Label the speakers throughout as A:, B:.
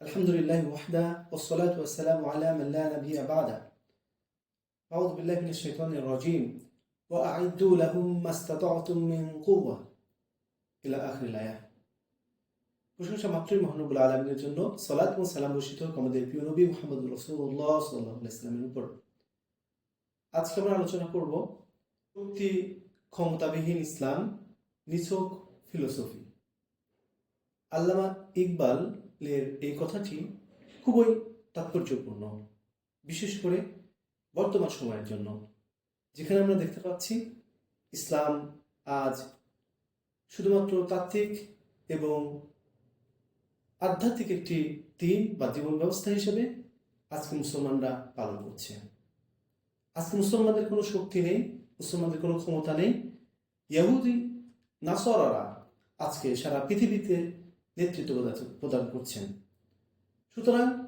A: الحمد لله وحده والصلاة والسلام على من لا نبي بعده أعوذ بالله من الشيطان الرجيم وأعدوا لهم ما استطعتم من قوة إلى آخر الآية প্রশংসা মাত্রই মহানবুল আলমিনের জন্য সালাত এবং সালাম বর্ষিত হোক আমাদের প্রিয় নবী মোহাম্মদ রসুল্লাহ সাল্লাহ ইসলামের উপর আজকে আমরা আলোচনা করব শক্তি ক্ষমতাবিহীন ইসলাম নিছক ফিলোসফি আল্লামা ইকবাল এর এই কথাটি খুবই তাৎপর্যপূর্ণ, বিশেষ করে বর্তমান সময়ের জন্য। যেখানে আমরা দেখতে পাচ্ছি, ইসলাম আজ শুধুমাত্র তাত্ত্বিক এবং আধ্যাত্মিক একটি দিন বা জীবন ব্যবস্থা হিসেবে আজকে মুসলমানরা পালন করছে। আজকে মুসলমানদের কোনো শক্তি নেই, মুসলমানদের কোনো ক্ষমতা নেই। ইয়াহুদি, নাসরারা আজকে সারা পৃথিবীতে নেতৃত্ব প্রদান- করছেন। সুতরাং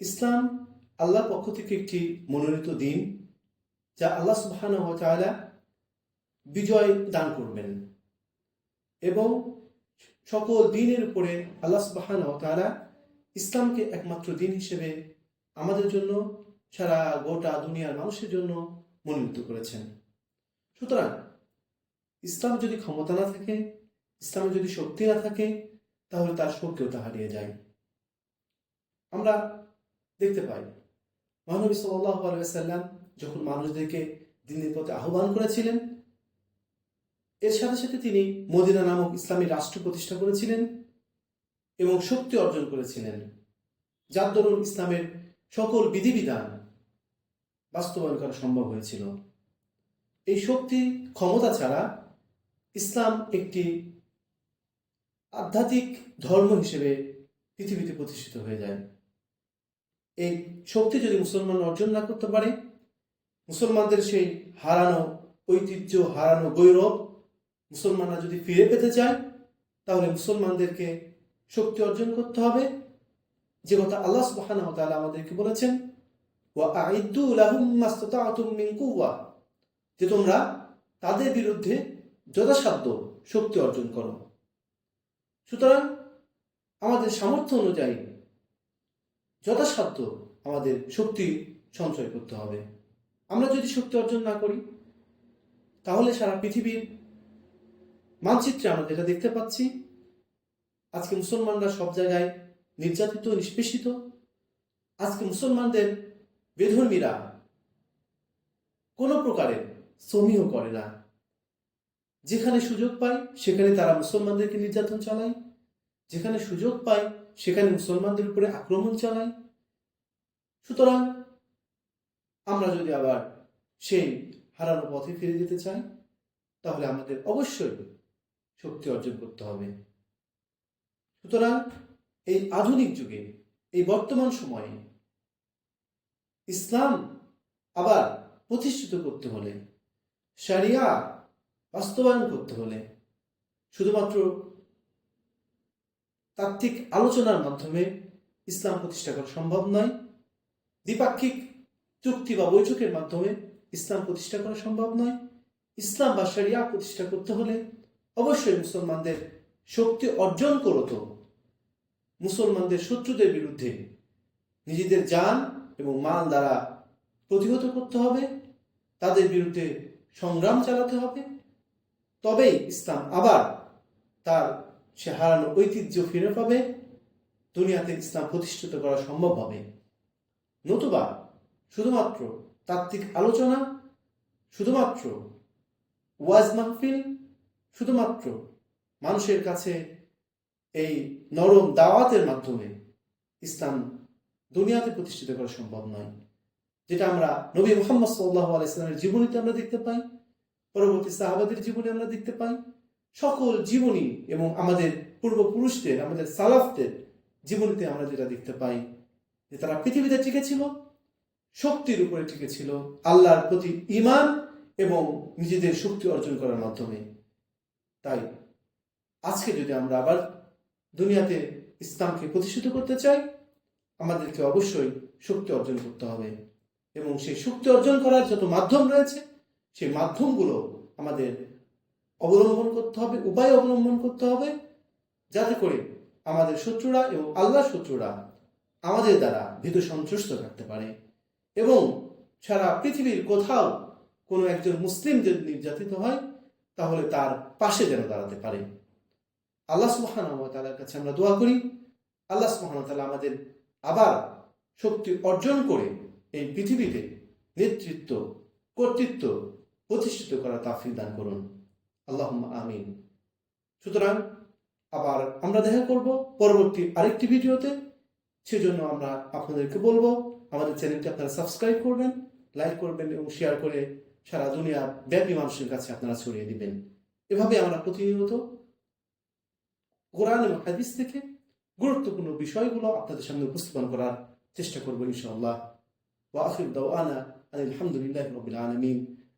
A: ইসলাম আল্লাহর পক্ষ থেকে একটি মনোনীত দিন, যা আল্লাহ তাআলা বিজয় দান করবেন এবং সকল দিনের উপরে আল্লাহ তাআলা ইসলামকে একমাত্র দিন হিসেবে আমাদের জন্য, সারা গোটা দুনিয়ার মানুষের জন্য মনোনীত করেছেন। সুতরাং ইসলাম যদি ক্ষমতা না থাকে, ইসলামে যদি শক্তি না থাকে তাহলে তার সক্রিয়তা হারিয়ে যায়। আমরা দেখতে পাই, মহানবী সাল্লাহ আলাইসাল্লাম যখন মানুষদেরকে দিনের পথে আহ্বান করেছিলেন, এর সাথে সাথে তিনি মদিনা নামক ইসলামী রাষ্ট্র প্রতিষ্ঠা করেছিলেন এবং শক্তি অর্জন করেছিলেন। যার দরুন ইসলামের সকল বিধিবিধান বাস্তবায়ন করা সম্ভব হয়েছিল। এই শক্তি ক্ষমতা ছাড়া ইসলাম একটি আধ্যাত্মিক ধর্ম হিসেবে পৃথিবীতে প্রতিষ্ঠিত হয়ে যায়। এই শক্তি যদি মুসলমান অর্জন না করতে পারে, মুসলমানদের সেই হারানো ঐতিহ্য, হারানো গৌরব মুসলমানরা যদি ফিরে পেতে চায়, তাহলে মুসলমানদেরকে শক্তি অর্জন করতে হবে। যে কথা আল্লাহ তাআলা আমাদেরকে বলেছেন, ওয়া কুওয়া যে তোমরা তাদের বিরুদ্ধে যথাসাধ্য শক্তি অর্জন করো। সুতরাং আমাদের সামর্থ্য অনুযায়ী যথাসাধ্য আমাদের শক্তি সঞ্চয় করতে হবে। আমরা যদি শক্তি অর্জন না করি, তাহলে সারা পৃথিবীর মানচিত্রে আমরা যেটা দেখতে পাচ্ছি, আজকে মুসলমানরা সব জায়গায় নির্যাতিত, নিষ্পেষিত। আজকে মুসলমানদের বেধর্মীরা কোনো প্রকারের শ্রমীয় করে না। যেখানে সুযোগ পায় সেখানে তারা মুসলমানদেরকে নির্যাতন চালায়। যেখানে সুযোগ পায় সেখানে মুসলমানদের উপরে আক্রমণ চালায়। সুতরাং, আমরা যদি আবার সেই হারানো পথে ফিরে যেতে চাই, তাহলে আমাদের অবশ্যই শক্তি অর্জন করতে হবে। সুতরাং, এই আধুনিক যুগে, এই বর্তমান সময়ে ইসলাম আবার প্রতিষ্ঠিত করতে হলে সারিয়া বাস্তবায়ন করতে হলে শুধুমাত্র তাত্ত্বিক আলোচনার মাধ্যমে ইসলাম প্রতিষ্ঠা করা সম্ভব নয়, দ্বিপাক্ষিক চুক্তি বা বৈঠকের মাধ্যমে ইসলাম প্রতিষ্ঠা করা সম্ভব নয়। ইসলাম বা শরিয়া প্রতিষ্ঠা করতে হলে অবশ্যই মুসলমানদের শক্তি অর্জন করত মুসলমানদের শত্রুদের বিরুদ্ধে নিজেদের যান এবং মাল দ্বারা প্রতিহত করতে হবে, তাদের বিরুদ্ধে সংগ্রাম চালাতে হবে তবেই ইসলাম আবার তার সে হারানো ঐতিহ্য ফিরে পাবে, দুনিয়াতে ইসলাম প্রতিষ্ঠিত করা সম্ভব হবে। নতুবা শুধুমাত্র তাত্ত্বিক আলোচনা, শুধুমাত্র ওয়াজ মাহফিল, শুধুমাত্র মানুষের কাছে এই নরম দাওয়াতের মাধ্যমে ইসলাম দুনিয়াতে প্রতিষ্ঠিত করা সম্ভব নয়। যেটা আমরা নবী মোহাম্মদ সাল্লাহ আলাইসলামের জীবনীতে আমরা দেখতে পাই। পরবর্তী সাহাবাদের জীবনে আমরা দেখতে পাই, সকল জীবনী এবং আমাদের পূর্বপুরুষদের, আমাদের সালাফদের জীবনীতে আমরা যেটা দেখতে পাই, যে তারা পৃথিবীতে টিকে ছিল শক্তির উপরে টিকে ছিল আল্লাহর প্রতি ইমান এবং নিজেদের শক্তি অর্জন করার মাধ্যমে। তাই আজকে যদি আমরা আবার দুনিয়াতে ইসলামকে প্রতিষ্ঠিত করতে চাই, আমাদেরকে অবশ্যই শক্তি অর্জন করতে হবে এবং সেই শক্তি অর্জন করার যত মাধ্যম রয়েছে সেই মাধ্যমগুলো আমাদের অবলম্বন করতে হবে, উপায় অবলম্বন করতে হবে, যাতে করে আমাদের শত্রুরা এবং আল্লাহ শত্রুরা আমাদের দ্বারা ভীত সন্ত্রস্ত থাকতে পারে। এবং সারা পৃথিবীর কোথাও কোনো একজন মুসলিম যদি নির্যাতিত হয়, তাহলে তার পাশে যেন দাঁড়াতে পারে। আল্লাহ সুবহানাহু ওয়া কাছে আমরা দোয়া করি, আল্লাহ ওয়া আমাদের আবার শক্তি অর্জন করে এই পৃথিবীতে নেতৃত্ব, কর্তৃত্ব প্রতিষ্ঠিত করা তাফিক দান করুন। আল্লাহ আমিন। সুতরাং আবার আমরা দেখা করব পরবর্তী আরেকটি ভিডিওতে। সেজন্য আমরা আপনাদেরকে বলব, আমাদের চ্যানেলটি আপনারা সাবস্ক্রাইব করবেন, লাইক করবেন এবং শেয়ার করে সারা দুনিয়া ব্যাপী মানুষের কাছে আপনারা ছড়িয়ে দিবেন। এভাবে আমরা প্রতিনিয়ত কোরআন এবং হাদিস থেকে গুরুত্বপূর্ণ বিষয়গুলো আপনাদের সামনে উপস্থাপন করার চেষ্টা করব ইনশাআল্লাহ। দাওয়ানা আলহামদুলিল্লাহ রবিল আলমিন।